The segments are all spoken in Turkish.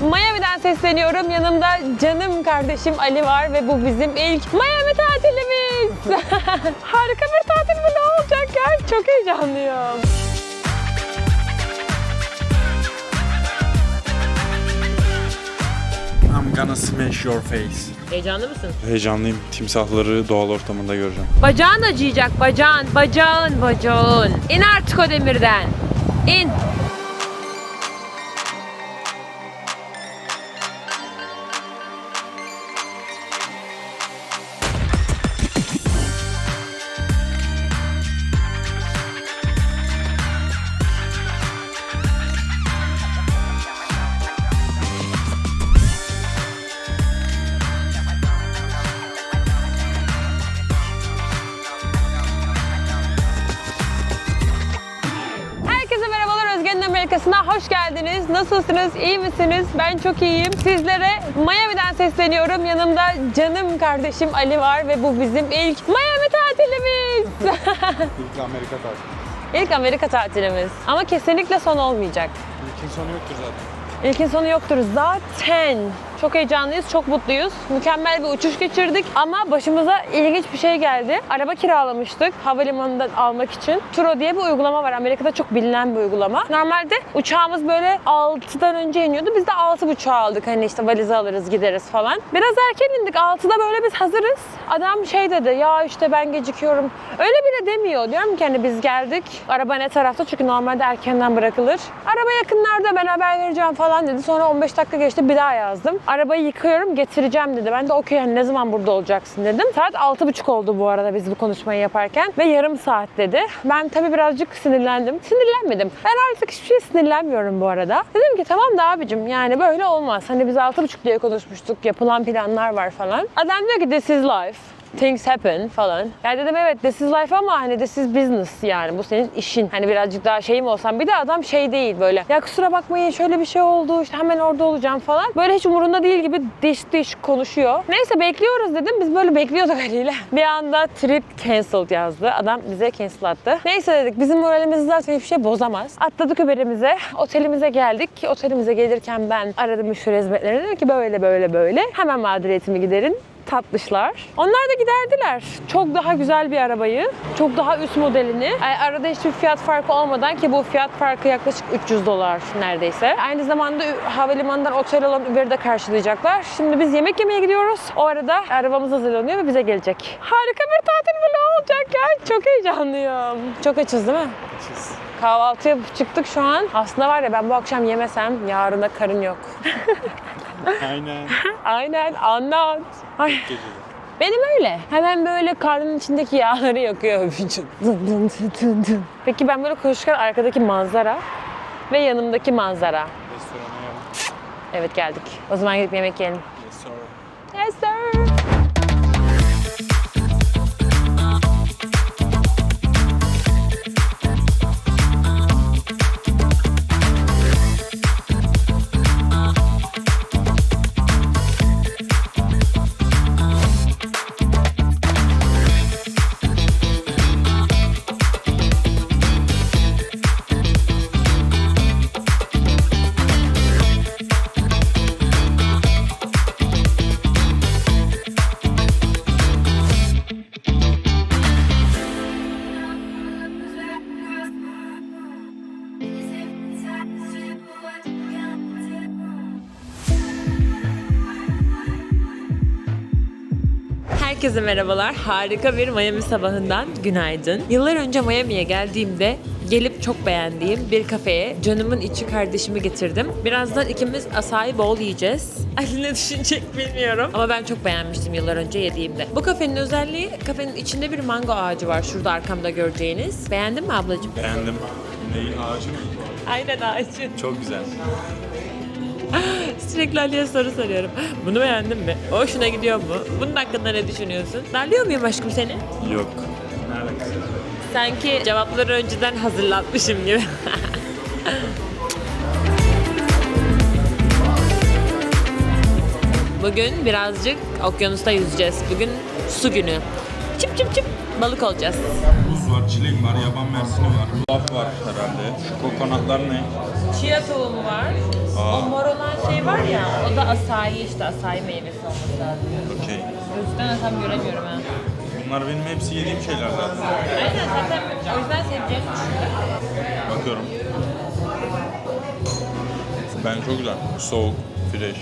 Miami'den sesleniyorum. Yanımda canım kardeşim Ali var ve bu bizim ilk Miami tatilimiz. Harika bir tatil bu ne olacak ya? Çok heyecanlıyım. I'm gonna smash your face. Heyecanlı mısın? Heyecanlıyım. Timsahları doğal ortamında göreceğim. Bacağın acıyacak bacağın, bacağın, bacağın. İn artık o demirden. İn. Amerika'sına hoş geldiniz. Nasılsınız? İyi misiniz? Ben çok iyiyim. Sizlere Miami'den sesleniyorum. Yanımda canım kardeşim Ali var ve bu bizim ilk Miami tatilimiz. İlk Amerika tatili. ilk Amerika tatilimiz. Ama kesinlikle son olmayacak. İlkin sonu yoktur zaten. İlkin sonu yoktur zaten. Çok heyecanlıyız, çok mutluyuz. Mükemmel bir uçuş geçirdik ama başımıza ilginç bir şey geldi. Araba kiralamıştık havalimanından almak için. Turo diye bir uygulama var. Amerika'da çok bilinen bir uygulama. Normalde uçağımız böyle 6'dan önce iniyordu. Biz de 6.30'a aldık. Hani işte valizi alırız gideriz falan. Biraz erken indik. 6'da böyle biz hazırız. Adam şey dedi ya işte ben gecikiyorum. Öyle bile demiyor. Diyorum ki hani biz geldik. Araba ne tarafta? Çünkü normalde erkenden bırakılır. Araba yakınlarda ben haber vereceğim falan dedi. Sonra 15 dakika geçti bir daha yazdım. Arabayı yıkıyorum getireceğim dedi. Ben de okey hani ne zaman burada olacaksın dedim. Saat 6.30 oldu bu arada biz bu konuşmayı yaparken. Ve yarım saat dedi. Ben tabii birazcık sinirlendim. Sinirlenmedim. Ben artık hiçbir şey sinirlenmiyorum bu arada. Dedim ki tamam da abicim yani böyle olmaz. Hani biz 6.30 diye konuşmuştuk. Yapılan planlar var falan. Adam diyor ki this is life things happen falan. Ya dedim evet this is life ama hani this is business yani bu senin işin. Hani birazcık daha şeyim olsam bir de adam şey değil böyle. Ya kusura bakmayın şöyle bir şey oldu işte hemen orada olacağım falan. Böyle hiç umurunda değil gibi değişik değişik konuşuyor. Neyse bekliyoruz dedim. Biz böyle bekliyorduk Ali'yle. Bir anda trip cancelled yazdı. Adam bize cancel attı. Neyse dedik bizim moralimizi zaten hiçbir şey bozamaz. Atladık Uber'imize. Otelimize geldik. Otelimize gelirken ben aradım müşteri hizmetlerine. Dedim ki böyle böyle böyle. Hemen mağduriyetimi giderin tatlışlar. Onlar da giderdiler. Çok daha güzel bir arabayı, çok daha üst modelini. Yani arada hiçbir fiyat farkı olmadan ki bu fiyat farkı yaklaşık 300 dolar neredeyse. Aynı zamanda havalimanından otel olan Uber'i de karşılayacaklar. Şimdi biz yemek yemeye gidiyoruz. O arada arabamız hazırlanıyor ve bize gelecek. Harika bir tatil bu ne olacak ya? Çok heyecanlıyım. Çok açız değil mi? Kahvaltı yapıp çıktık şu an. Aslında var ya ben bu akşam yemesem yarına karın yok. Aynen. Aynen anlat. Ay. Benim öyle. Hemen böyle karnın içindeki yağları yakıyor vücut. Dın dın dın dın dın. Peki ben böyle konuşurken arkadaki manzara ve yanımdaki manzara. Restorana. Evet geldik. O zaman gidip yemek yiyelim. Restoran. Yes sir. Herkese merhabalar. Harika bir Miami sabahından günaydın. Yıllar önce Miami'ye geldiğimde gelip çok beğendiğim bir kafeye canımın içi kardeşimi getirdim. Birazdan ikimiz asai bol yiyeceğiz. Ali ne düşünecek bilmiyorum. Ama ben çok beğenmiştim yıllar önce yediğimde. Bu kafenin özelliği kafenin içinde bir mango ağacı var. Şurada arkamda göreceğiniz. Beğendin mi ablacığım? Beğendim. Neyi ağacı mı? Aynen ağacı. Çok güzel. Sürekli Ali'ye soru soruyorum. Bunu beğendin mi? O hoşuna gidiyor mu? Bunun hakkında ne düşünüyorsun? Darlıyor muyum aşkım seni? Yok. Sanki cevapları önceden hazırlatmışım gibi. Bugün birazcık okyanusta yüzeceğiz. Bugün su günü. Çıp çıp çıp balık olacağız. Muz var, çilek var, yaban mersini var. Laf var herhalde. Şu kokonatlar ne? Chia tohumu var. Aa. O mor olan şey var ya, o da asayi işte, asayi meyvesi olması lazım. Okey. Gözükten tam göremiyorum ha. Bunlar benim hepsi yediğim şeyler zaten. Aynen zaten o yüzden düşünüyorum. Bakıyorum. Bence çok güzel. Soğuk, fresh.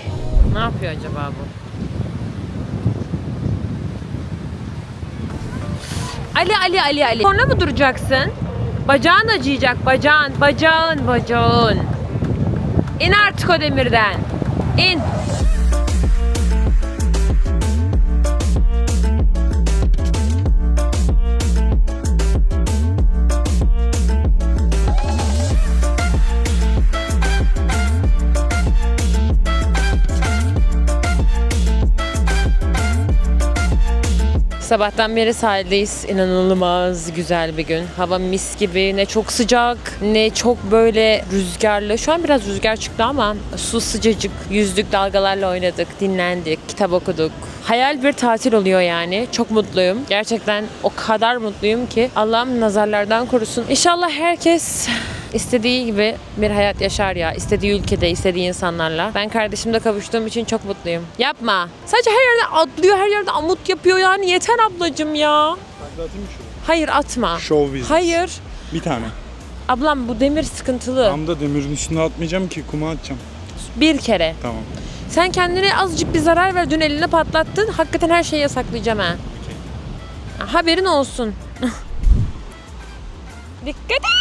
Ne yapıyor acaba bu? Ali Ali Ali Ali. Sonra mı duracaksın? Bacağın acıyacak. Bacağın, bacağın, bacağın. İn artık o demirden. İn. Sabahtan beri sahildeyiz. İnanılmaz güzel bir gün. Hava mis gibi. Ne çok sıcak, ne çok böyle rüzgarlı. Şu an biraz rüzgar çıktı ama su sıcacık. Yüzdük, dalgalarla oynadık, dinlendik, kitap okuduk. Hayal bir tatil oluyor yani. Çok mutluyum. Gerçekten o kadar mutluyum ki Allah'ım nazarlardan korusun. İnşallah herkes istediği gibi bir hayat yaşar ya. İstediği ülkede, istediği insanlarla. Ben kardeşimle kavuştuğum için çok mutluyum. Yapma. Sadece her yerde atlıyor, her yerde amut yapıyor yani. Yeter ablacım ya. Atayım mı şunu? Hayır atma. Show business. Hayır. Bir tane. Ablam bu demir sıkıntılı. Tam da demirin üstüne atmayacağım ki kuma atacağım. Bir kere. Tamam. Sen kendine azıcık bir zarar ver. Dün elini patlattın. Hakikaten her şeyi yasaklayacağım ha. Haberin olsun. Dikkat et.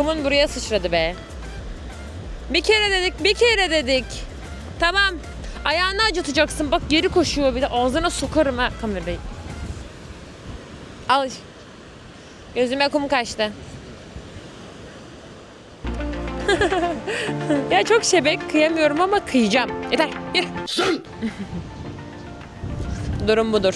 Kumun buraya sıçradı be. Bir kere dedik, bir kere dedik. Tamam. Ayağını acıtacaksın. Bak geri koşuyor bir de. Ağzına sokarım ha kamerayı. Al. Gözüme kum kaçtı. Ya çok şebek kıyamıyorum ama kıyacağım. Yeter. Yürü. Durum budur.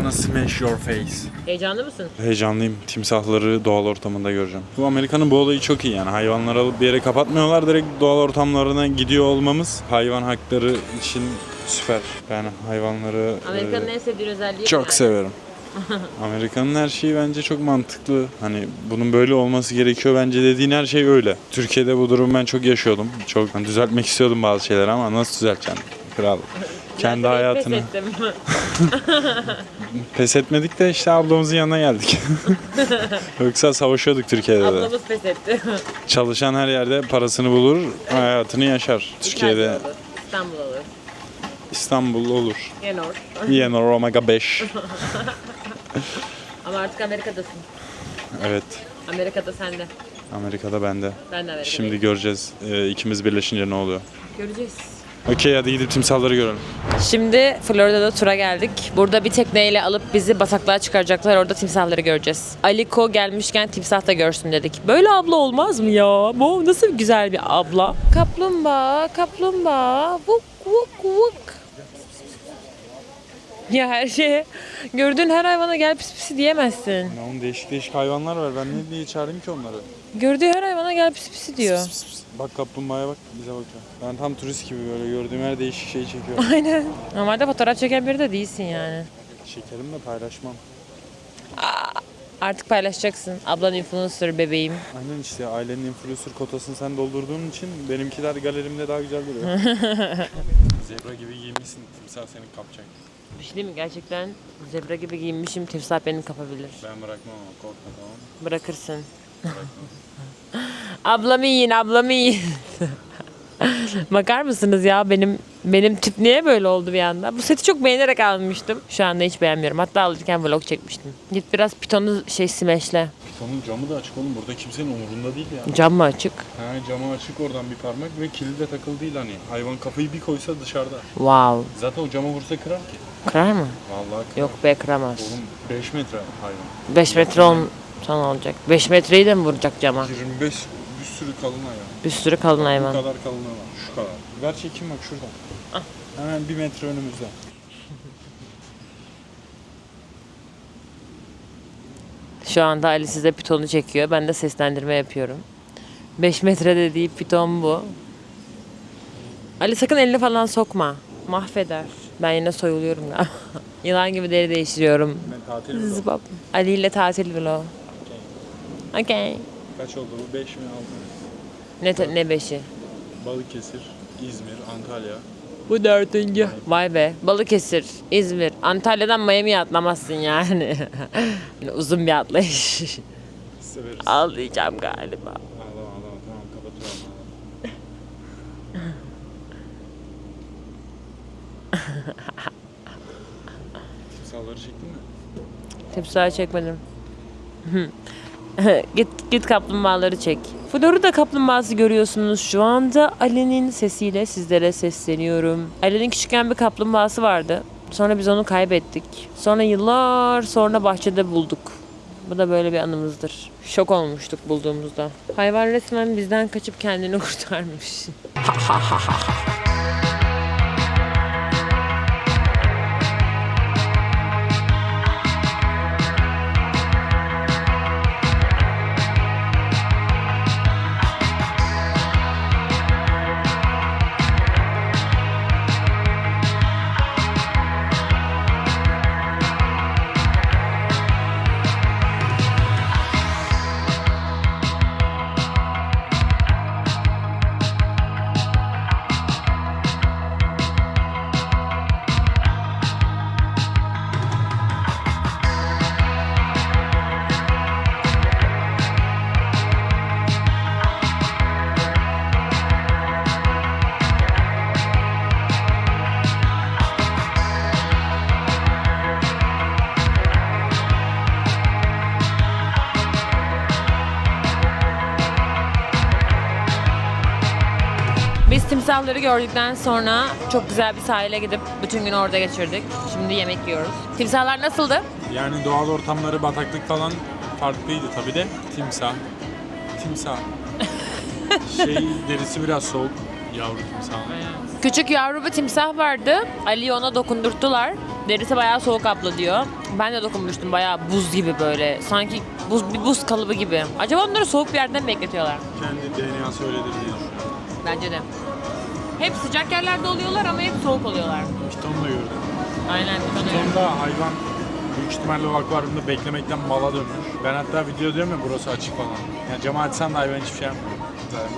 Gonna smash your face. Heyecanlı mısın? Heyecanlıyım. Timsahları doğal ortamında göreceğim. Bu Amerika'nın bu olayı çok iyi yani. Hayvanları alıp bir yere kapatmıyorlar. Direkt doğal ortamlarına gidiyor olmamız hayvan hakları için süper. Yani hayvanları Amerika'nın e, en sevdiğin özelliği çok ne? severim. Amerika'nın her şeyi bence çok mantıklı. Hani bunun böyle olması gerekiyor bence dediğin her şey öyle. Türkiye'de bu durumu ben çok yaşıyordum. Çok hani düzeltmek istiyordum bazı şeyleri ama nasıl düzelteceksin? Kral. Kendi Ben hayatını. pes ettim. Pes etmedik de işte ablamızın yanına geldik. Yoksa savaşıyorduk Türkiye'de de. Ablamız pes etti. Çalışan her yerde parasını bulur, hayatını yaşar. Türkiye'de olur. İstanbul olur. İstanbul olur. Yenor. Yenor Omega 5. Ama artık Amerika'dasın. Evet. Amerika'da sende. Amerika'da bende. Ben de Amerika'dayım. Şimdi göreceğiz e, ikimiz birleşince ne oluyor. Göreceğiz. Okey hadi gidip timsahları görelim. Şimdi Florida'da tura geldik. Burada bir tekneyle alıp bizi bataklığa çıkaracaklar. Orada timsahları göreceğiz. Aliko gelmişken timsah da görsün dedik. Böyle abla olmaz mı ya? Bu nasıl güzel bir abla? Kaplumbağa, kaplumbağa. Vuk vuk vuk. Ya her şeye, gördüğün her hayvana gel pis pis diyemezsin. Ya onun değişik değişik hayvanlar var. Ben ne diye çağırayım ki onları? Gördüğü her hayvana gel pis pis diyor. Bak kaplumbağaya bak bize bakıyor. Ben tam turist gibi böyle gördüğüm her değişik şeyi çekiyorum. Aynen. Normalde fotoğraf çeken biri de değilsin yani. Şekerim de paylaşmam. Artık paylaşacaksın. Ablan influencer bebeğim. Aynen işte ailenin influencer kotasını sen doldurduğun için benimkiler galerimde daha güzel duruyor. Zebra gibi giymişsin timsah seni kapacak. Bir şey değil mi? Gerçekten zebra gibi giyinmişim. Timsah beni kapabilir. Ben bırakmam ama korkma tamam mı? Bırakırsın. ablamı yiyin, ablamı yiyin. Bakar mısınız ya benim benim tip niye böyle oldu bir anda? Bu seti çok beğenerek almıştım. Şu anda hiç beğenmiyorum. Hatta alırken vlog çekmiştim. Git biraz pitonu şey smaşle. Pitonun camı da açık oğlum burada kimsenin umurunda değil ya. Cam mı açık? Ha camı açık oradan bir parmak ve kilidi de takılı değil hani. Hayvan kafayı bir koysa dışarıda. Wow. Zaten o camı vursa kırar ki. Kırar mı? Vallahi kırar. Yok be kıramaz. Oğlum 5 metre hayvan. 5 metre on sana olacak. 5 metreyi de mi vuracak cama? 25 bir sürü kalın hayvan. Bir sürü kalın Bu hayvan. kadar kalınlığı var. Şu kadar. Ver çekim bak şuradan. Ah. Hemen bir metre önümüzde. Şu anda Ali size pitonu çekiyor. Ben de seslendirme yapıyorum. 5 metre dediği piton bu. Ali sakın elini falan sokma. Mahveder. Ben yine soyuluyorum galiba. Yılan gibi deri değiştiriyorum. Ben tatil? Zıbap. Ali ile tatil vlog. Okey. Kaç oldu bu? 5 mi 6 mı? Ne, te- ne beşi? Balıkesir, İzmir, Antalya. Bu dördüncü. Vay be. Balıkesir, İzmir, Antalya'dan Miami'ye atlamazsın yani. Uzun bir atlayış. Severiz. Ağlayacağım galiba. Ağlama ağlama tamam kapatıyorum. Timsahları çektin mi? Timsahı çekmedim. git git kaplumbağaları çek. Florida kaplumbağası görüyorsunuz şu anda. Ali'nin sesiyle sizlere sesleniyorum. Ali'nin küçükken bir kaplumbağası vardı. Sonra biz onu kaybettik. Sonra yıllar sonra bahçede bulduk. Bu da böyle bir anımızdır. Şok olmuştuk bulduğumuzda. Hayvan resmen bizden kaçıp kendini kurtarmış. timsahları gördükten sonra çok güzel bir sahile gidip bütün gün orada geçirdik. Şimdi yemek yiyoruz. Timsahlar nasıldı? Yani doğal ortamları, bataklık falan farklıydı tabii de. Timsah. Timsah. şey derisi biraz soğuk. Yavru timsah. Küçük yavru bir timsah vardı. Ali'yi ona dokundurttular. Derisi bayağı soğuk abla diyor. Ben de dokunmuştum bayağı buz gibi böyle. Sanki buz bir buz kalıbı gibi. Acaba onları soğuk bir yerden mi bekletiyorlar? Kendi DNA'sı öyledir diye düşünüyorum. Bence de. Hep sıcak yerlerde oluyorlar ama hep soğuk oluyorlar. Da gördüm. Aynen. Piton'da hayvan büyük ihtimalle akvaryumda beklemekten mala dönmüş. Ben hatta video diyorum ya burası açık falan. Yani camı açsan da hayvan hiçbir şey yapmıyor.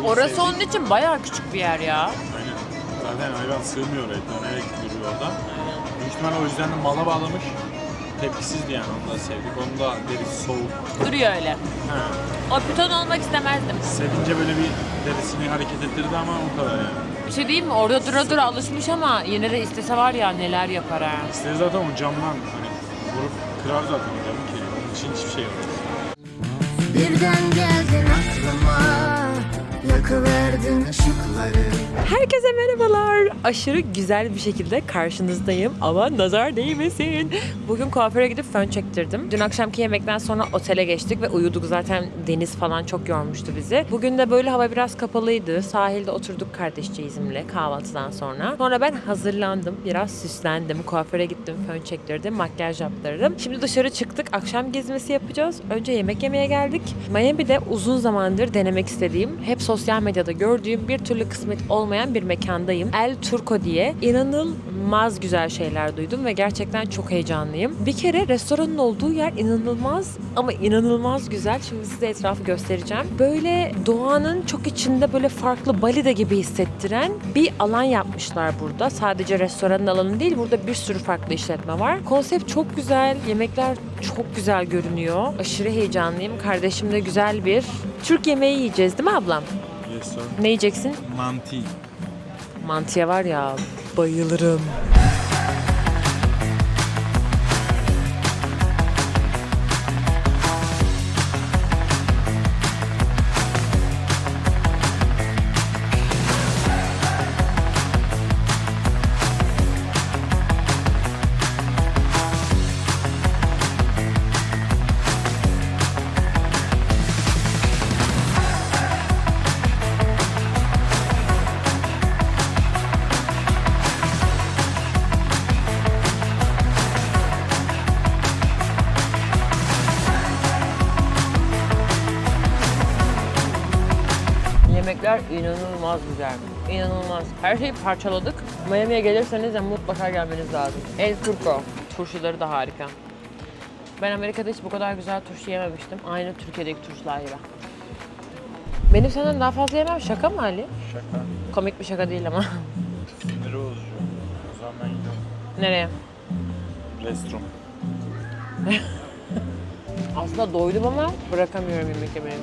Bu Orası sevdiği- onun için bayağı küçük bir yer ya. Aynen. Zaten hayvan sığmıyor oraya. Dönerek duruyor orada. Büyük ihtimalle o yüzden de mala bağlamış. Tepkisizdi yani onu da sevdik. Onun da derisi soğuk. Duruyor öyle. He. O piton olmak istemezdim. Sevince böyle bir derisini hareket ettirdi ama o kadar yani. Bir şey diyeyim mi? Orada dura dura alışmış ama yine de istese var ya neler yapar ha. İşte zaten o camdan hani vurup kırar zaten o camı ki. Onun için hiçbir şey yok. Birden geldin aklıma Yakıverdin ışıkları Herkese merhabalar. Aşırı güzel bir şekilde karşınızdayım ama nazar değmesin. Bugün kuaföre gidip fön çektirdim. Dün akşamki yemekten sonra otele geçtik ve uyuduk. Zaten deniz falan çok yormuştu bizi. Bugün de böyle hava biraz kapalıydı. Sahilde oturduk kardeşçeğizimle kahvaltıdan sonra. Sonra ben hazırlandım. Biraz süslendim. Kuaföre gittim. Fön çektirdim. Makyaj yaptırdım. Şimdi dışarı çıktık. Akşam gezmesi yapacağız. Önce yemek yemeye geldik. Miami'de uzun zamandır denemek istediğim, hep sosyal medyada gördüğüm bir türlü kısmet olmayan bir mekandayım. El Turco diye. İnanılmaz güzel şeyler duydum ve gerçekten çok heyecanlıyım. Bir kere restoranın olduğu yer inanılmaz ama inanılmaz güzel. Şimdi size etrafı göstereceğim. Böyle doğanın çok içinde böyle farklı Bali'de gibi hissettiren bir alan yapmışlar burada. Sadece restoranın alanı değil burada bir sürü farklı işletme var. Konsept çok güzel. Yemekler çok güzel görünüyor. Aşırı heyecanlıyım. Kardeşimle güzel bir Türk yemeği yiyeceğiz değil mi ablam? Sir. Ne yiyeceksin? Manti. Mantıya var ya bayılırım. İnanılmaz güzel. İnanılmaz. Her şeyi parçaladık. Miami'ye gelirseniz de mutlaka gelmeniz lazım. El Turco. Turşuları da harika. Ben Amerika'da hiç bu kadar güzel turşu yememiştim. Aynı Türkiye'deki turşular gibi. Benim senden daha fazla yemem şaka mı Ali? Şaka. Komik bir şaka değil ama. Siniri bozucu. O zaman ben gidiyorum. Nereye? Restoran. Aslında doydum ama bırakamıyorum yemek yemeyi.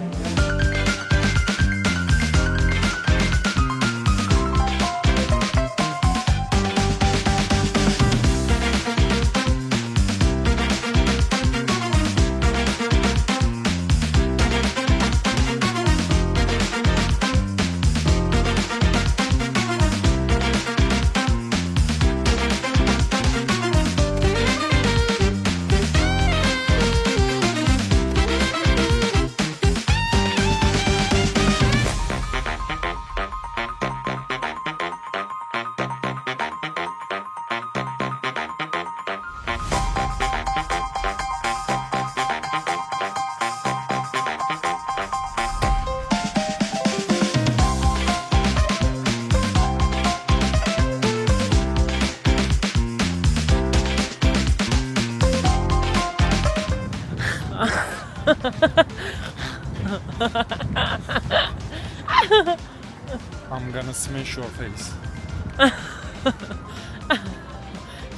Gonna smash your face.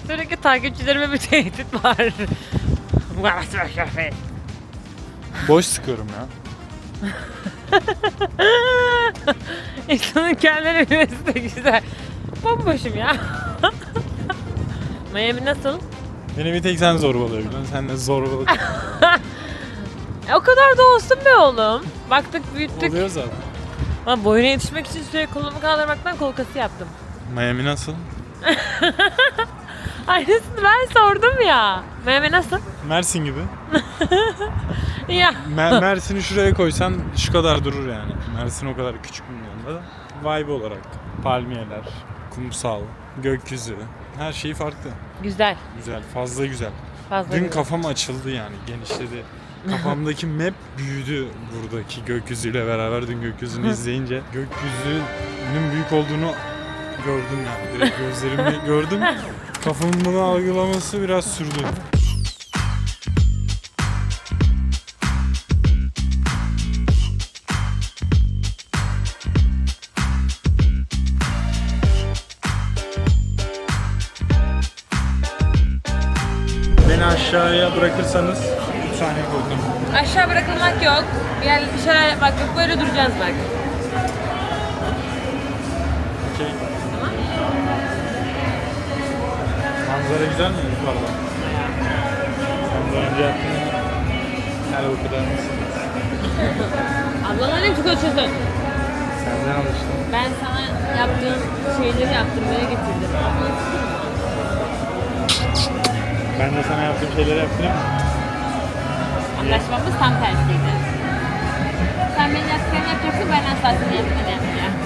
Sürekli takipçilerime bir tehdit var. Boş sıkıyorum ya. İnsanın kendine bilmesi de güzel. Bomboşum ya. Miami nasıl? Beni bir tek sen zorbalıyorsun. Sen de zorbalık E, o kadar da olsun be oğlum. Baktık büyüttük. oluyor zaten. Ama boyuna yetişmek için sürekli kolumu kaldırmaktan kol kası yaptım. Miami nasıl? Aynısını ben sordum ya. Miami nasıl? Mersin gibi. Ya. Mer- Mersin'i şuraya koysan şu kadar durur yani. Mersin o kadar küçük bir yanında da. Vibe olarak palmiyeler, kumsal, gökyüzü her şey farklı. Güzel. Güzel, fazla güzel. Fazla Dün güzel. kafam açıldı yani, genişledi. Kafamdaki map büyüdü buradaki gökyüzüyle beraber dün gökyüzünü izleyince. Gökyüzünün büyük olduğunu gördüm yani. Direkt gözlerimle gördüm. Kafamın bunu algılaması biraz sürdü. Beni aşağıya bırakırsanız 3 saniye koydum. Aşağı bırakılmak yok. Bir, yer, bir şeyler yapmak yok. Böyle duracağız bak. Okey. Manzara güzel mi yukarıda? Daha önce yaptın mı? Her o kadar mısın? Ablalar hep konuşuyorsun. Senden alıştım. Ben sana yaptığım şeyleri yaptırmaya getirdim. Ben de sana yaptığım şeyleri yaptırayım mı? Anlaşmamız tam tersiydi. Sen benim yaptıklarımı yapacaksın, ben asla senin yaptıklarını yapmayacağım.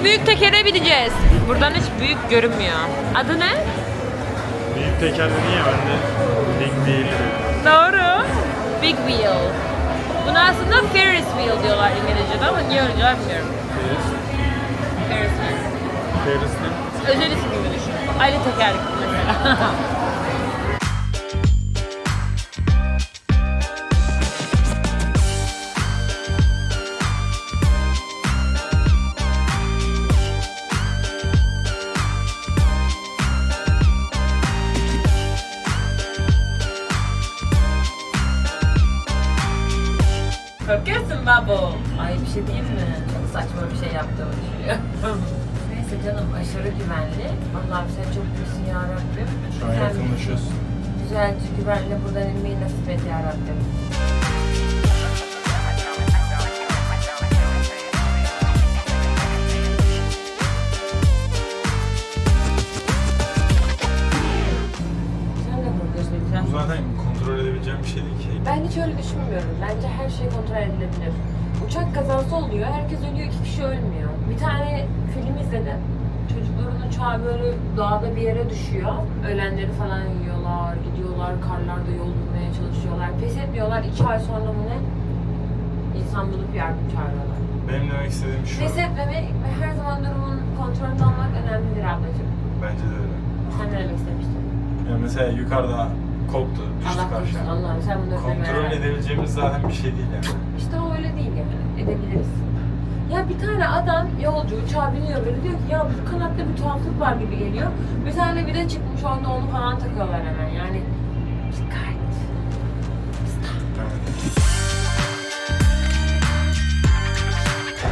Şimdi büyük tekere bineceğiz. Buradan hiç büyük görünmüyor. Adı ne? Büyük teker dedin ya ben de Big değil Doğru. Big wheel. Buna aslında Ferris wheel diyorlar İngilizce'de ama niye öyle diyorlar bilmiyorum. Ferris wheel. Ferris'in Özel isim gibi düşün. Aile tekerlekli mesela. bir şey değil mi? Çok saçma bir şey yaptığımı düşünüyorum. Neyse canım aşırı güvenli. Allah'ım sen çok büyüksün ya Rabbim. Şu an Güzel- yakınlaşıyoruz. Güzelce güvenle buradan inmeyi nasip et ya Rabbim. Bu zaten kontrol edebileceğim bir şey değil ki. Ben hiç öyle düşünmüyorum. Bence her şey kontrol edilebilir. Uçak kazası oluyor, herkes ölüyor, iki kişi ölmüyor. Bir tane film izledim. Çocukların uçağı böyle dağda bir yere düşüyor. Ölenleri falan yiyorlar, gidiyorlar, karlarda yol bulmaya çalışıyorlar. Pes etmiyorlar, iki ay sonra mı ne? İnsan bulup yardım çağırıyorlar. Benim demek istediğim şu. Pes etmemek ve her zaman durumun kontrolünde olmak önemlidir ablacığım. Bence de öyle. Sen ne demek istemiştin? Ya mesela yukarıda koptu, düştü Allah korusun aşağı. Allah'ım sen bunları Kontrol edebileceğimiz zaten bir şey değil yani. İşte o öyle değil yani. Edebiliriz. Ya bir tane adam yolcu uçağa biniyor böyle diyor ki ya bu kanatta bir tuhaflık var gibi geliyor. Bir tane bir de çıkmış orada onu falan takıyorlar hemen yani.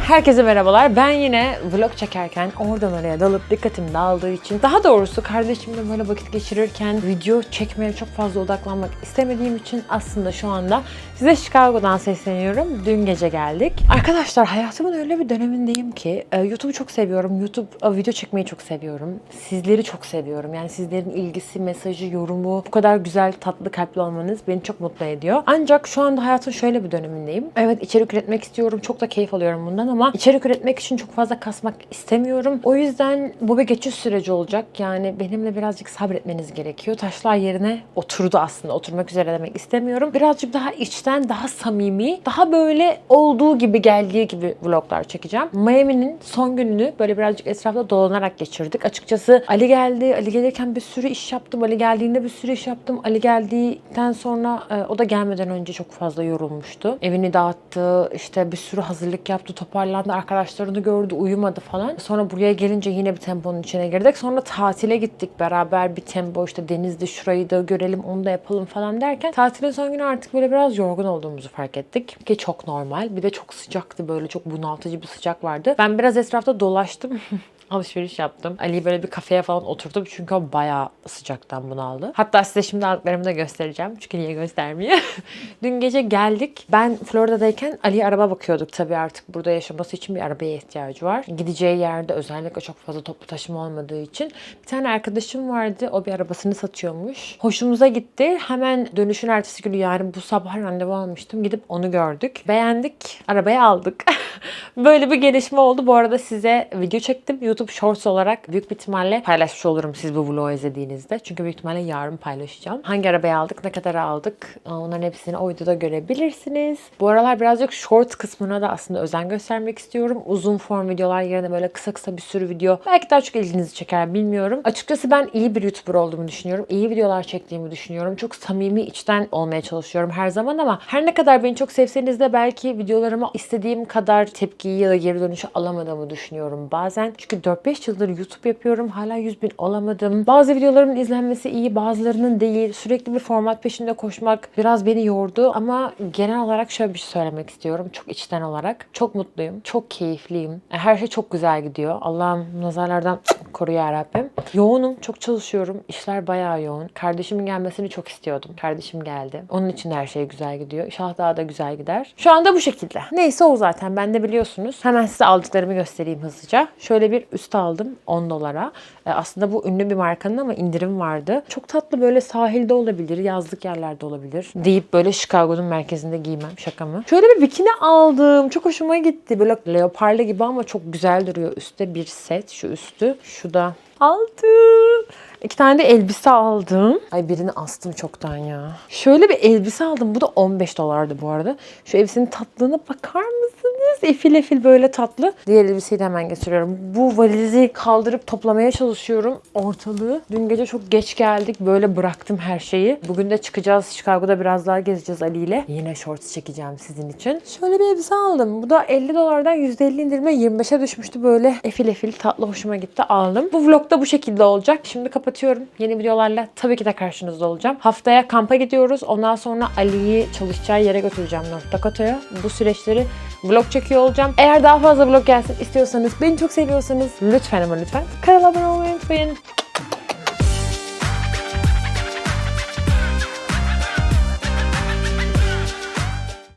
Herkese merhabalar. Ben yine vlog çekerken oradan oraya dalıp dikkatim dağıldığı için daha doğrusu kardeşimle böyle vakit geçirirken video çekmeye çok fazla odaklanmak istemediğim için aslında şu anda size Chicago'dan sesleniyorum. Dün gece geldik. Arkadaşlar hayatımın öyle bir dönemindeyim ki e, YouTube'u çok seviyorum. YouTube e, video çekmeyi çok seviyorum. Sizleri çok seviyorum. Yani sizlerin ilgisi, mesajı, yorumu bu kadar güzel, tatlı kalpli olmanız beni çok mutlu ediyor. Ancak şu anda hayatın şöyle bir dönemindeyim. Evet içerik üretmek istiyorum. Çok da keyif alıyorum bundan ama içerik üretmek için çok fazla kasmak istemiyorum. O yüzden bu bir geçiş süreci olacak. Yani benimle birazcık sabretmeniz gerekiyor. Taşlar yerine oturdu aslında. Oturmak üzere demek istemiyorum. Birazcık daha içten, daha samimi, daha böyle olduğu gibi geldiği gibi vloglar çekeceğim. Miami'nin son gününü böyle birazcık etrafta dolanarak geçirdik. Açıkçası Ali geldi. Ali gelirken bir sürü iş yaptım. Ali geldiğinde bir sürü iş yaptım. Ali geldikten sonra e, o da gelmeden önce çok fazla yorulmuştu. Evini dağıttı. işte bir sürü hazırlık yaptı. Toparlandı. Arkadaşlarını gördü. Uyumadı falan. Sonra buraya gelince yine bir temponun içine girdik. Sonra tatile gittik beraber bir tempo işte denizde şurayı da görelim onu da yapalım falan derken tatilin son günü artık böyle biraz yorgun olduğumuzu fark ettik. Ki çok normal. Bir de çok sıcaktı böyle çok bunaltıcı bir sıcak vardı. Ben biraz etrafta dolaştım. alışveriş yaptım. Ali'yi böyle bir kafeye falan oturdum çünkü o bayağı sıcaktan bunaldı. Hatta size şimdi aldıklarımı da göstereceğim. Çünkü niye göstermiyor? Dün gece geldik. Ben Florida'dayken Ali'ye araba bakıyorduk. Tabii artık burada yaşaması için bir arabaya ihtiyacı var. Gideceği yerde özellikle çok fazla toplu taşıma olmadığı için bir tane arkadaşım vardı. O bir arabasını satıyormuş. Hoşumuza gitti. Hemen dönüşün ertesi günü yani bu sabah randevu almıştım. Gidip onu gördük. Beğendik. Arabayı aldık. Böyle bir gelişme oldu. Bu arada size video çektim. YouTube Shorts olarak büyük bir ihtimalle paylaşmış olurum siz bu vlogu izlediğinizde. Çünkü büyük ihtimalle yarın paylaşacağım. Hangi arabayı aldık, ne kadar aldık onların hepsini o videoda görebilirsiniz. Bu aralar birazcık short kısmına da aslında özen göstermek istiyorum. Uzun form videolar yerine böyle kısa kısa bir sürü video. Belki daha çok ilginizi çeker bilmiyorum. Açıkçası ben iyi bir YouTuber olduğumu düşünüyorum. İyi videolar çektiğimi düşünüyorum. Çok samimi içten olmaya çalışıyorum her zaman ama her ne kadar beni çok sevseniz de belki videolarıma istediğim kadar tepkiyi ya da geri dönüşü alamadığımı düşünüyorum bazen. Çünkü 4-5 yıldır YouTube yapıyorum. Hala 100 bin olamadım. Bazı videolarımın izlenmesi iyi, bazılarının değil. Sürekli bir format peşinde koşmak biraz beni yordu ama genel olarak şöyle bir şey söylemek istiyorum. Çok içten olarak. Çok mutluyum. Çok keyifliyim. Her şey çok güzel gidiyor. Allah'ım nazarlardan koru ya Rabbim. Yoğunum. Çok çalışıyorum. İşler bayağı yoğun. Kardeşimin gelmesini çok istiyordum. Kardeşim geldi. Onun için her şey güzel gidiyor. İnşallah daha da güzel gider. Şu anda bu şekilde. Neyse o zaten. Ben de biliyorsunuz. Hemen size aldıklarımı göstereyim hızlıca. Şöyle bir üst aldım 10 dolara. E, aslında bu ünlü bir markanın ama indirim vardı. Çok tatlı böyle sahilde olabilir, yazlık yerlerde olabilir. Deyip böyle Chicago'nun merkezinde giymem şaka mı? Şöyle bir bikini aldım. Çok hoşuma gitti. Böyle leoparlı gibi ama çok güzel duruyor. Üstte bir set şu üstü. Şu da altı. İki tane de elbise aldım. Ay birini astım çoktan ya. Şöyle bir elbise aldım. Bu da 15 dolardı bu arada. Şu elbisenin tatlılığına bakar mısınız? Efil efil böyle tatlı. Diğer elbiseyi de hemen getiriyorum. Bu valizi kaldırıp toplamaya çalışıyorum ortalığı. Dün gece çok geç geldik. Böyle bıraktım her şeyi. Bugün de çıkacağız. Chicago'da biraz daha gezeceğiz Ali ile. Yine shorts çekeceğim sizin için. Şöyle bir elbise aldım. Bu da 50 dolardan %50 indirime 25'e düşmüştü. Böyle efil efil tatlı hoşuma gitti. Aldım. Bu vlogda bu şekilde olacak. Şimdi kapatıyorum. Yeni videolarla tabii ki de karşınızda olacağım. Haftaya kampa gidiyoruz. Ondan sonra Ali'yi çalışacağı yere götüreceğim North Dakota'ya. Bu süreçleri çekiyor olacağım. Eğer daha fazla vlog gelsin istiyorsanız, beni çok seviyorsanız lütfen ama lütfen kanala abone olmayı unutmayın.